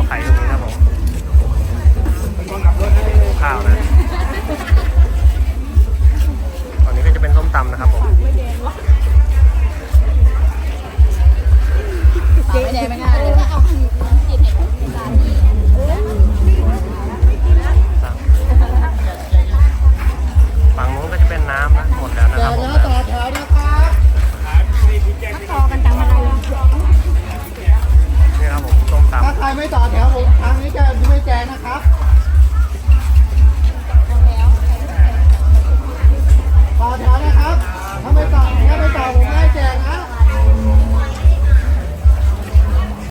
าวไข่ตรงนี้ครับผมข้าวนะตอนนี้ก็จะเป็นส้มตำนะครับผม ไม่ต่อแถวผมครั้งนี้จะไม่แจกนะครับ